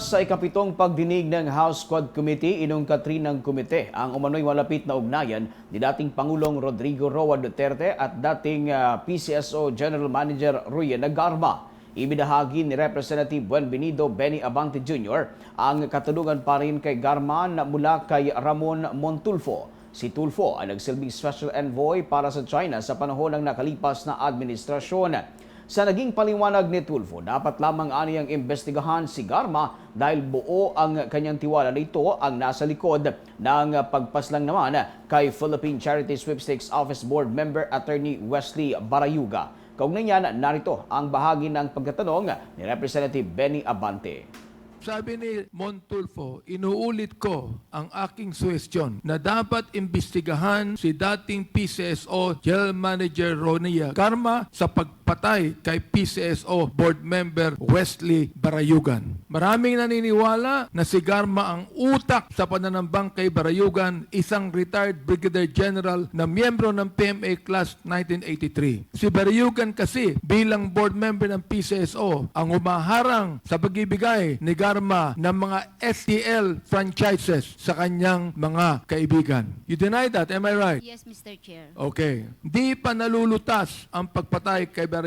Sa ikapitong pagdinig ng House Quad Committee, inungkatrin ng komite ang umano'y malapit na ugnayan ni dating Pangulong Rodrigo Roa Duterte at dating ah, PCSO General Manager Ruyen Nagarma. Ibinahagi ni Representative Buenvenido Benny Abante Jr. ang katulungan pa rin kay Garma na mula kay Ramon Montulfo. Si Tulfo ay nagsilbing special envoy para sa China sa panahon ng nakalipas na administrasyon. Sa naging paliwanag ni Tulfo, dapat lamang aniyang imbestigahan si Garma dahil buo ang kanyang tiwala nito ang nasa likod ng pagpaslang naman kay Philippine Charity Sweepstakes Office Board Member Attorney Wesley Barayuga. Kaugnay niyan, narito ang bahagi ng pagtatanong ni Representative Benny Abante. Sabi ni Montulfo, inuulit ko ang aking suwestyon na dapat imbestigahan si dating PCSO General Manager Ronia Karma sa pagpatay kay PCSO Board Member Wesley Barayugan. Maraming naniniwala na si Garma ang utak sa pananambang kay Barayugan, isang retired Brigadier General na miyembro ng PMA Class 1983. Si Barayugan kasi bilang board member ng PCSO ang humaharang sa pagibigay ni Garma ng mga STL franchises sa kanyang mga kaibigan. You deny that, am I right? Yes, Mr. Chair. Okay. Di pa nalulutas ang pagpatay kay Barayugan.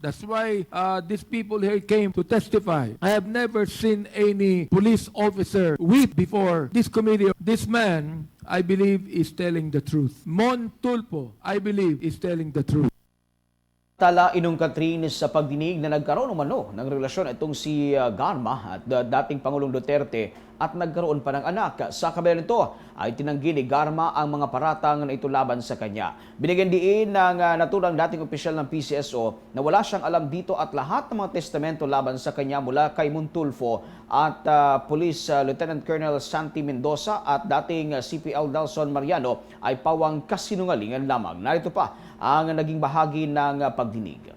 That's why uh, these people here came to testify. I have never seen any police officer weep before this committee. This man, I believe, is telling the truth. Mon Tulpo, I believe, is telling the truth. Tala inong Catherine sa pagdinig na nagkaroon umano ng relasyon itong si uh, Garma at uh, dating Pangulong Duterte at nagkaroon pa ng anak. Sa kabila nito ay tinanggi ni Garma ang mga paratang na ito laban sa kanya. Binigyan diin ng uh, naturang dating opisyal ng PCSO na wala siyang alam dito at lahat ng mga testamento laban sa kanya mula kay Montulfo at uh, Police uh, Lieutenant Colonel Santi Mendoza at dating CPL Dalson Mariano ay pawang kasinungalingan lamang. Narito pa ang naging bahagi ng pagdinig.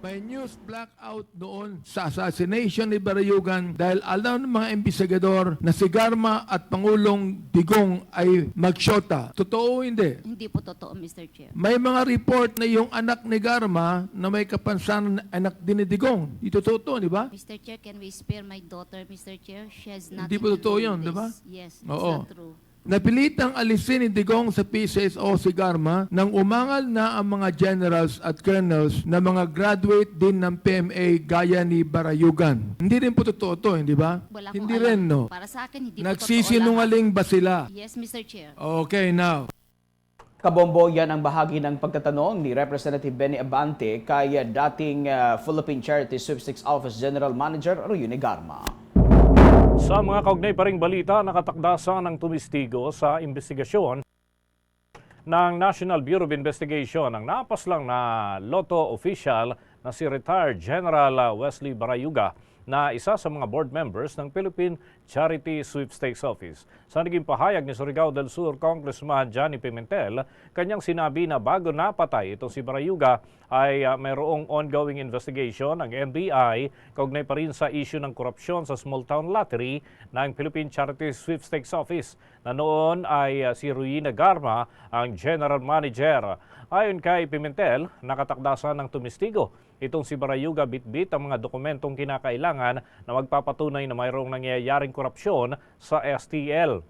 May news blackout doon sa assassination ni Barayugan dahil alam ng mga investigador na si Garma at Pangulong Digong ay magsyota. Totoo o hindi? Hindi po totoo, Mr. Chair. May mga report na yung anak ni Garma na may kapansanan na anak din ni Digong. Ito totoo, di ba? Mr. Chair, can we spare my daughter, Mr. Chair? She has nothing Hindi po to totoo yun, di ba? Yes, it's Oo. not true. Napilitang alisin ni Digong sa PCSO si Garma nang umangal na ang mga generals at colonels na mga graduate din ng PMA gaya ni Barayugan. Hindi rin po totoo to, hindi ba? Wala Hindi akong rin, alam. no? Para sa akin, hindi Nagsisinungaling ba sila? Yes, Mr. Chair. Okay, now. Kabombo yan ang bahagi ng pagtatanong ni Representative Benny Abante kay dating uh, Philippine Charity Sweepstakes Office General Manager Ruyune Garma. Sa mga kaugnay pa ring balita, nakatakdasan ng tumistigo sa investigasyon ng National Bureau of Investigation ang napaslang na Lotto official na si retired General Wesley Barayuga na isa sa mga board members ng Philippine Charity Sweepstakes Office. Sa naging pahayag ni Surigao del Sur Congressman Johnny Pimentel, kanyang sinabi na bago napatay itong si Barayuga ay uh, mayroong ongoing investigation ng NBI kaugnay pa rin sa issue ng korupsyon sa small town lottery ng Philippine Charity Sweepstakes Office na noon ay uh, si Ruina Garma ang general manager. Ayon kay Pimentel, nakatakdasan ng tumistigo itong si Barayuga bitbit ang mga dokumentong kinakailangan na magpapatunay na mayroong nangyayaring korupsyon sa STL.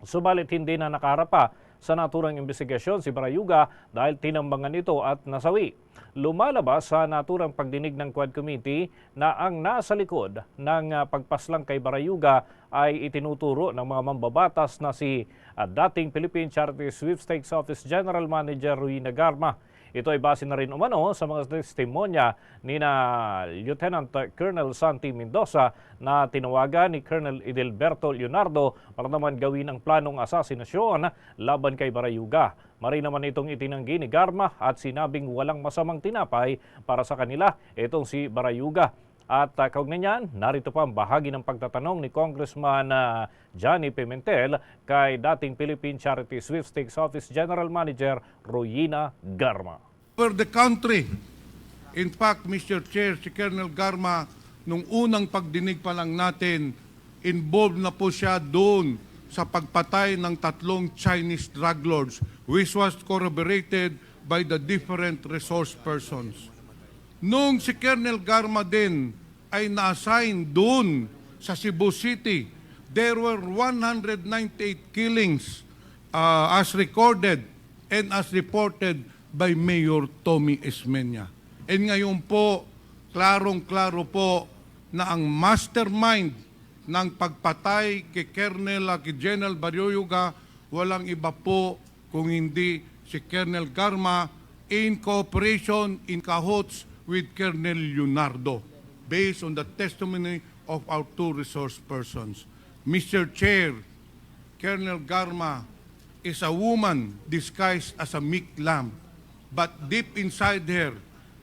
Subalit hindi na nakarapa sa naturang investigasyon si Barayuga dahil tinambangan ito at nasawi. Lumalabas sa naturang pagdinig ng Quad Committee na ang nasa likod ng ah, pagpaslang kay Barayuga ay itinuturo ng mga mambabatas na si ah, dating Philippine Charity Sweepstakes Office General Manager Rui Nagarma. Ito ay base na rin umano sa mga testimonya ni na Lieutenant Colonel Santi Mendoza na tinawagan ni Colonel Edelberto Leonardo para naman gawin ang planong asasinasyon laban kay Barayuga. Mari naman itong itinanggi ni Garma at sinabing walang masamang tinapay para sa kanila itong si Barayuga. At uh, kaugnay niyan, narito pa ang bahagi ng pagtatanong ni Congressman ah, Johnny Pimentel kay dating Philippine Charity Sweepstakes Office General Manager Royina Garma. for the country. In fact, Mr. Chair, si Colonel Garma, nung unang pagdinig pa lang natin, involved na po siya doon sa pagpatay ng tatlong Chinese drug lords, which was corroborated by the different resource persons. Nung si Colonel Garma din ay na-assign doon sa Cebu City, there were 198 killings uh, as recorded and as reported by Mayor Tommy Esmeña. And ngayon po, klarong-klaro po na ang mastermind ng pagpatay kay Colonel uh, kay General Baryoyoga walang iba po kung hindi si Colonel Garma in cooperation in cahoots with Colonel Leonardo based on the testimony of our two resource persons. Mr. Chair, Colonel Garma is a woman disguised as a meek lamb, but deep inside her,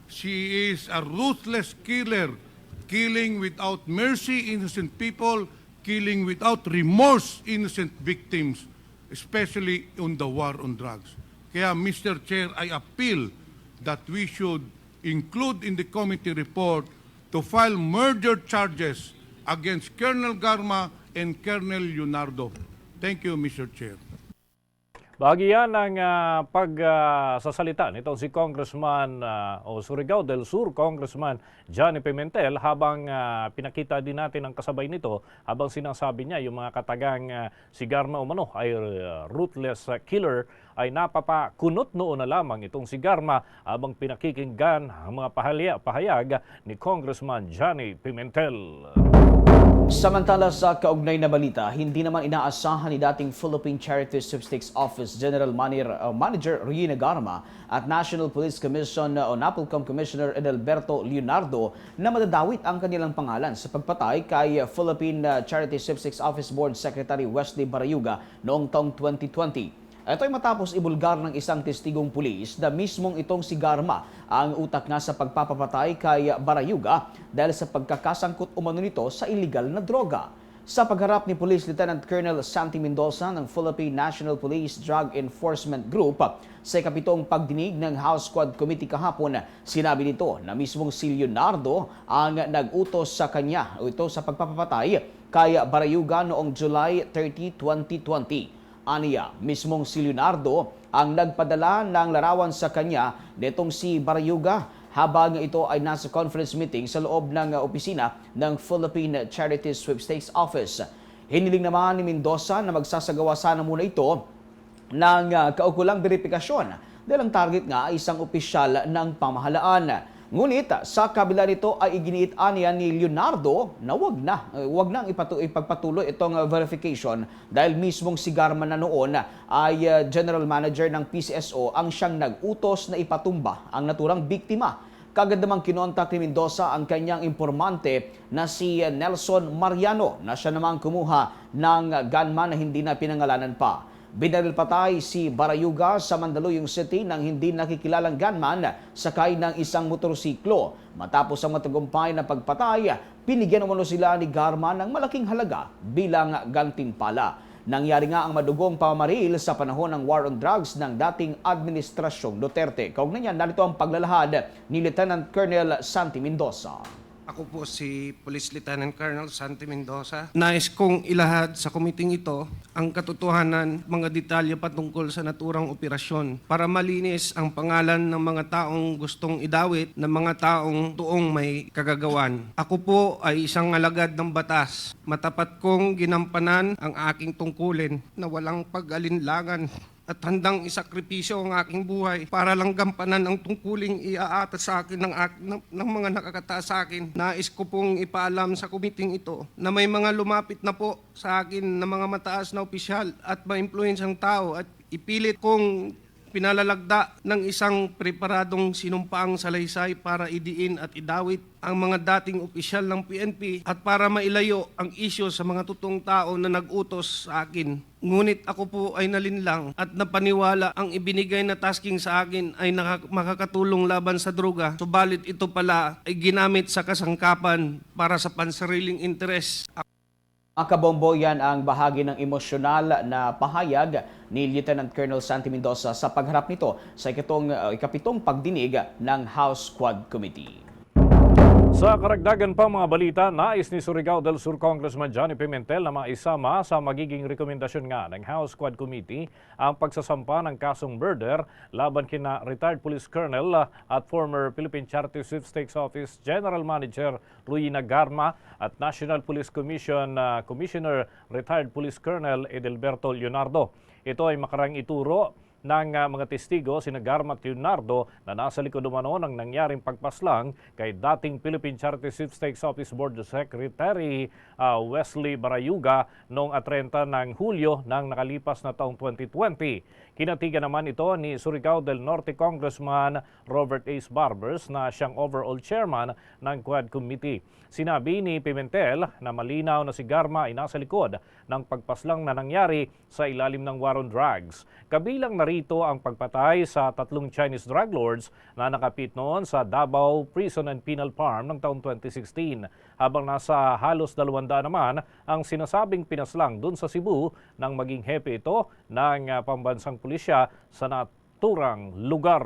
she is a ruthless killer, killing without mercy innocent people, killing without remorse innocent victims, especially on the war on drugs. Kaya, Mr. Chair, I appeal that we should include in the committee report to file murder charges against Colonel Garma and Colonel Leonardo. Thank you, Mr. Chair. Bahagi yan ng ah, pagsasalita nitong si Congressman ah, o Surigao del Sur, Congressman Johnny Pimentel habang ah, pinakita din natin ang kasabay nito habang sinasabi niya yung mga katagang ah, si Garma Umano ay ah, ruthless ah, killer ay napapakunot noon na lamang itong si Garma habang pinakikinggan ang mga pahalya, pahayag ni Congressman Johnny Pimentel. Samantala sa kaugnay na balita, hindi naman inaasahan ni dating Philippine Charity Sweepstakes Office General Manager, uh, Manager Rina Garma at National Police Commission uh, o NAPOLCOM Commissioner Edelberto Leonardo na madadawit ang kanilang pangalan sa pagpatay kay Philippine uh, Charity Sweepstakes Office Board Secretary Wesley Barayuga noong taong 2020. Ito ay matapos ibulgar ng isang testigong pulis na mismong itong si Garma ang utak nga sa pagpapapatay kay Barayuga dahil sa pagkakasangkot umano nito sa illegal na droga. Sa pagharap ni Police Lieutenant Colonel Santi Mendoza ng Philippine National Police Drug Enforcement Group sa ikapitong pagdinig ng House Squad Committee kahapon, sinabi nito na mismong si Leonardo ang nag-utos sa kanya o ito sa pagpapapatay kay Barayuga noong July 30, 2020. Aniya, mismong si Leonardo ang nagpadala ng larawan sa kanya netong si Barayuga habang ito ay nasa conference meeting sa loob ng opisina ng Philippine Charity Sweepstakes Office. Hiniling naman ni Mendoza na magsasagawa sana muna ito ng uh, kaukulang verifikasyon dahil ang target nga ay isang opisyal ng pamahalaan. Ngunit sa kabila nito ay iginiit aniya ni Leonardo na wag na, eh, wag ipatu- ipagpatuloy itong uh, verification dahil mismong si Garma na noon ay uh, general manager ng PCSO ang siyang nag-utos na ipatumba ang naturang biktima. Kagad namang kinontak ni Mendoza ang kanyang informante na si Nelson Mariano na siya namang kumuha ng gunman na hindi na pinangalanan pa. Binaril patay si Barayuga sa Mandaluyong City ng hindi nakikilalang gunman sakay ng isang motorsiklo. Matapos ang matagumpay na pagpatay, pinigyan umano sila ni Garma ng malaking halaga bilang gantimpala. Nangyari nga ang madugong pamamaril sa panahon ng war on drugs ng dating Administrasyong Duterte. Kaugnay niyan, narito ang paglalahad ni Lieutenant Colonel Santi Mendoza. Ako po si Police Lieutenant Colonel Santi Mendoza. Nais kong ilahad sa kumiting ito ang katotohanan, mga detalye patungkol sa naturang operasyon para malinis ang pangalan ng mga taong gustong idawit ng mga taong tuong may kagagawan. Ako po ay isang alagad ng batas. Matapat kong ginampanan ang aking tungkulin na walang pag-alinlangan at handang isakripisyo ang aking buhay para lang gampanan ang tungkuling iaata sa akin ng, ng, ng mga nakakataas sa akin. Nais ko pong ipaalam sa kumiting ito na may mga lumapit na po sa akin na mga mataas na opisyal at ma-influensyang tao at ipilit kong pinalalagda ng isang preparadong sinumpaang salaysay para idiin at idawit ang mga dating opisyal ng PNP at para mailayo ang isyo sa mga totoong tao na nag-utos sa akin. Ngunit ako po ay nalinlang at napaniwala ang ibinigay na tasking sa akin ay makakatulong laban sa droga. Subalit ito pala ay ginamit sa kasangkapan para sa pansariling interes. Ang kabombo yan ang bahagi ng emosyonal na pahayag ni Lieutenant Colonel Santi Mendoza sa pagharap nito sa ikatong, uh, ikapitong pagdinig ng House Squad Committee. Sa karagdagan pa mga balita, nais ni Surigao del Sur Congressman Johnny Pimentel na maisama sa magiging rekomendasyon nga ng House Quad Committee ang pagsasampa ng kasong murder laban kina retired police colonel at former Philippine Charity Sweepstakes Office General Manager Ruina Garma at National Police Commission uh, Commissioner retired Police Colonel Edelberto Leonardo. Ito ay makarang ituro ng uh, mga testigo sina Garma at Leonardo na nasa likod umano ng nangyaring pagpaslang kay dating Philippine Charity Sweepstakes Office Board Secretary uh, Wesley Barayuga noong at 30 ng Hulyo ng nakalipas na taong 2020. Kinatigan naman ito ni Surigao del Norte Congressman Robert Ace Barbers na siyang overall chairman ng Quad Committee. Sinabi ni Pimentel na malinaw na si Garma ay nasa likod ng pagpaslang na nangyari sa ilalim ng war on drugs. Kabilang narito ang pagpatay sa tatlong Chinese drug lords na nakapit noon sa Davao Prison and Penal Farm ng taong 2016. Habang nasa halos 200 naman ang sinasabing pinaslang dun sa Cebu nang maging hepe ito ng uh, pambansang pulisya sa naturang lugar.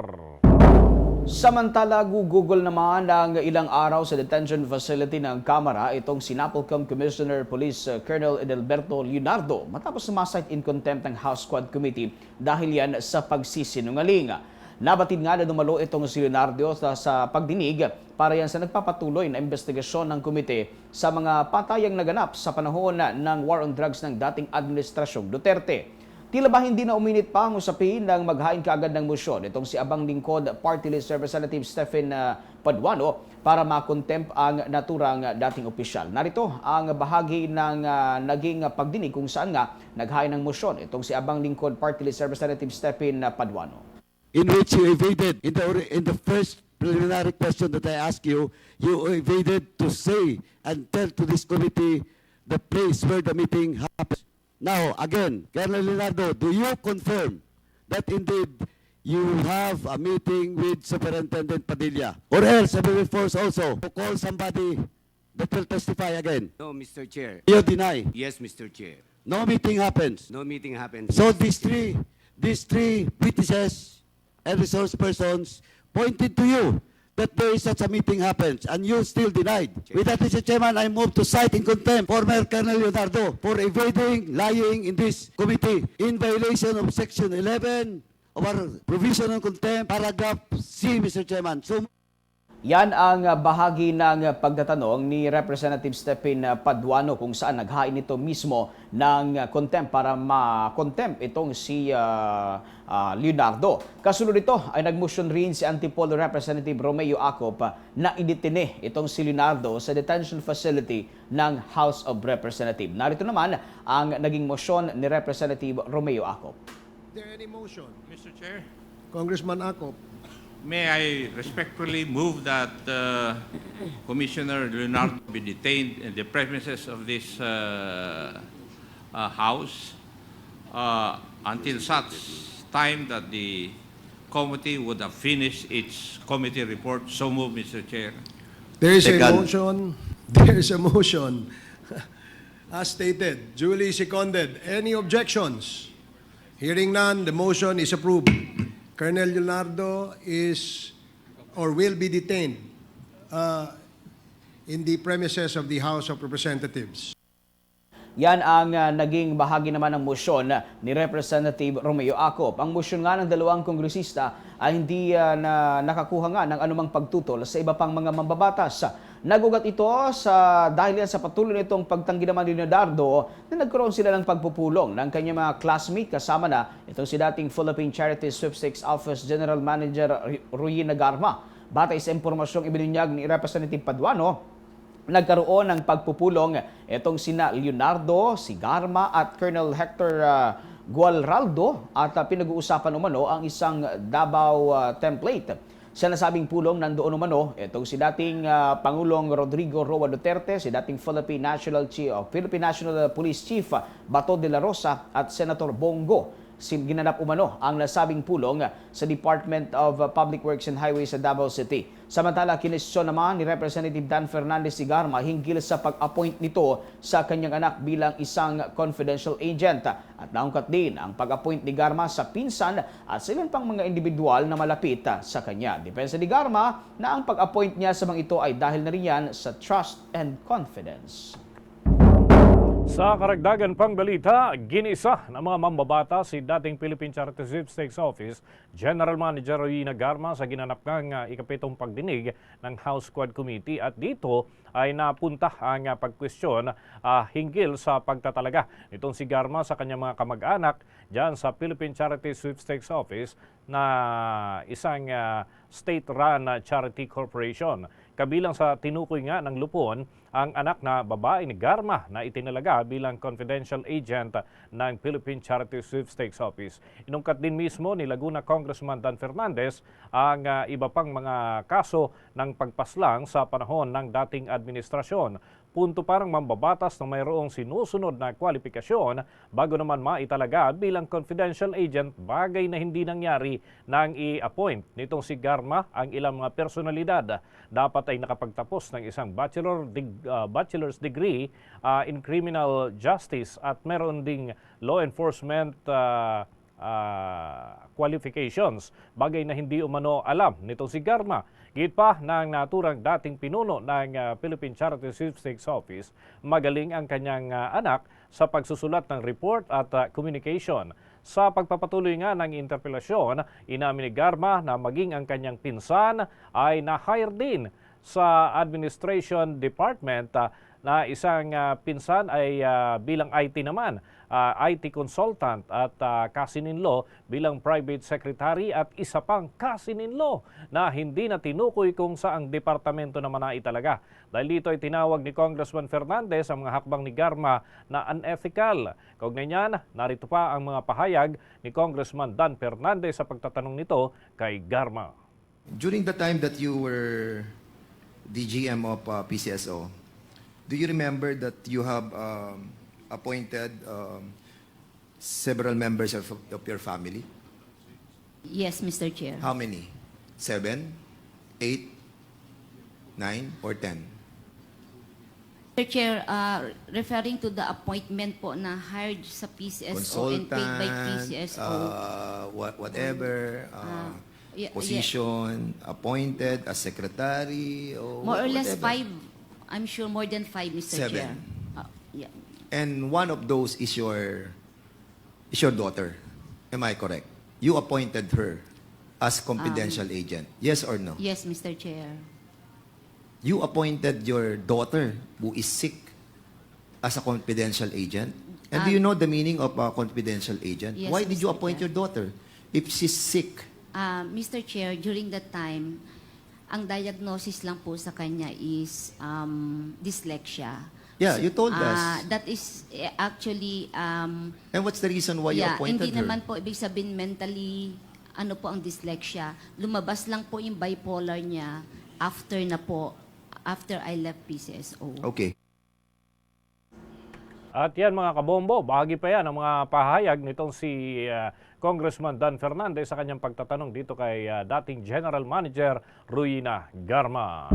Samantala, gugugol naman ng ilang araw sa detention facility ng Kamara itong Sinapolcom Commissioner Police uh, Colonel Edelberto Leonardo matapos sumasite in contempt ng House Quad Committee dahil yan sa pagsisinungaling. Nabatid nga na dumalo itong si Leonardo sa, sa pagdinig para yan sa nagpapatuloy na investigasyon ng komite sa mga patayang naganap sa panahon ng war on drugs ng dating Administrasyong Duterte. Tila ba hindi na uminit pa ang usapin ng maghain kaagad ng motion itong si Abang Lingkod Party List Representative Stephen uh, Paduano para makontempt ang naturang dating opisyal. Narito ang bahagi ng uh, naging pagdinig kung saan nga naghain ng motion itong si Abang Lingkod Party List Representative Stephen uh, Paduano. in which you evaded in the in the first preliminary question that I asked you, you evaded to say and tell to this committee the place where the meeting happened. Now, again, Colonel Leonardo, do you confirm that indeed you have a meeting with Superintendent Padilla? Or else, I will force also to call somebody that will testify again. No, Mr. Chair. You deny. Yes, Mr. Chair. No meeting happens. No meeting happened. So these three, these three witnesses and resource persons pointed to you that there is such a meeting happens and you still denied. With that, Mr. Chairman, I move to cite in contempt former Colonel Leonardo for evading, lying in this committee in violation of Section 11 of our provision on contempt, paragraph C, Mr. Chairman. So Yan ang bahagi ng pagtatanong ni Representative Stephen Paduano kung saan naghain ito mismo ng contempt para ma-contempt itong si uh, uh, Leonardo. Kasunod ito ay nagmotion rin si Antipolo Representative Romeo Acop na iditine itong si Leonardo sa detention facility ng House of Representatives. Narito naman ang naging motion ni Representative Romeo Acop. there any motion? Mr. Chair, Congressman Akop. May I respectfully move that uh, Commissioner Leonardo be detained in the premises of this uh, uh, House uh, until such time that the committee would have finished its committee report. So move, Mr. Chair. There is a Second. motion. There is a motion. As stated, duly seconded. Any objections? Hearing none, the motion is approved. Colonel Leonardo is or will be detained uh, in the premises of the House of Representatives. Yan ang uh, naging bahagi naman ng motion ni Representative Romeo Acop. Ang motion nga ng dalawang kongresista ay hindi uh, na nakakuha nga ng anumang pagtutol sa iba pang mga mambabatas. Nagugat ito sa dahil sa patuloy nitong pagtanggi naman ni Leonardo na nagkaroon sila ng pagpupulong ng kanyang mga classmate kasama na itong si dating Philippine Charity Sweepstakes Office General Manager Ruina Garma. Batay sa impormasyong ibinunyag ni Representative Paduano, nagkaroon ng pagpupulong itong sina Leonardo, si Garma at Colonel Hector uh, Gualraldo at uh, pinag-uusapan umano ang isang Davao uh, template. Sa nasabing pulong nandoon umano itong si dating uh, Pangulong Rodrigo Roa Duterte, si dating Philippine National Chief, uh, Philippine National Police Chief uh, Bato de la Rosa at Senator Bongo. Ginanap umano ang nasabing pulong sa Department of Public Works and Highways sa Davao City. Samantala, kinesyon naman ni Representative Dan Fernandez Sigarma hinggil sa pag-appoint nito sa kanyang anak bilang isang confidential agent. At naungkat din ang pag-appoint ni Garma sa pinsan at sa ilan pang mga individual na malapit sa kanya. Depensa ni Garma na ang pag-appoint niya sa mga ito ay dahil na rin yan sa trust and confidence. Sa karagdagan pang balita, ginisa ng mga mambabata si dating Philippine Charity Sweepstakes Office General Manager Royina Garma sa ginanap ng uh, ikapitong pagdinig ng House Squad Committee at dito ay napunta ang uh, pagkwestiyon uh, hinggil sa pagtatalaga nitong si Garma sa kanyang mga kamag-anak dyan sa Philippine Charity Sweepstakes Office na isang uh, state-run charity corporation. Kabilang sa tinukoy nga ng lupon ang anak na babae ni Garma na itinalaga bilang confidential agent ng Philippine Charity Sweepstakes Office. Inungkat din mismo ni Laguna Congressman Dan Fernandez ang uh, iba pang mga kaso ng pagpaslang sa panahon ng dating administrasyon. Punto parang mambabatas na mayroong sinusunod na kwalifikasyon bago naman maitalaga bilang confidential agent bagay na hindi nangyari nang i-appoint nitong si Garma ang ilang mga personalidad. Dapat ay nakapagtapos ng isang bachelor dig- uh, bachelor's degree uh, in criminal justice at meron ding law enforcement uh, uh, qualifications, bagay na hindi umano alam nitong si Garma. Git pa ng naturang dating pinuno ng uh, Philippine Charity Sweepstakes Office, magaling ang kanyang uh, anak sa pagsusulat ng report at uh, communication. Sa pagpapatuloy nga ng interpelasyon, inamin ni Garma na maging ang kanyang pinsan ay na-hire din sa Administration Department na isang pinsan ay bilang IT naman, uh, IT consultant at uh, cousin-in-law bilang private secretary at isa pang cousin-in-law na hindi na tinukoy kung saang departamento naman na italaga. Dahil dito ay tinawag ni Congressman Fernandez ang mga hakbang ni Garma na unethical. Kaugnay niyan, narito pa ang mga pahayag ni Congressman Dan Fernandez sa pagtatanong nito kay Garma. During the time that you were the GM of uh, PCSO, do you remember that you have um, appointed um, several members of, of your family? Yes, Mr. Chair. How many? Seven, eight, nine, or ten? Mr. Chair, uh, referring to the appointment po na hired sa PCSO and paid by PCSO. uh, what, whatever, uh, Ah, yeah, yeah. position, appointed as secretary, or more or less whatever. five. I'm sure more than five, Mr. Seven. Chair. Uh, yeah. And one of those is your is your daughter. Am I correct? You appointed her as confidential Um, agent. Yes or no? Yes, Mr. Chair. You appointed your daughter who is sick as a confidential agent. And do Um, you know the meaning of a confidential agent? Yes, Why did you Mr. appoint Chair. your daughter if she's sick? Uh, Mr. Chair, during that time, ang diagnosis lang po sa kanya is um, dyslexia. Yeah, you told Ah, us. that is eh, actually um, And what's the reason why you yeah, appointed hindi her? naman po ibig sabihin mentally ano po ang dyslexia. Lumabas lang po yung bipolar niya after na po after I left PCSO. Okay. At yan mga kabombo, bahagi pa yan ang mga pahayag nitong si uh, Congressman Dan Fernandez sa kanyang pagtatanong dito kay uh, dating General Manager Ruina Garma.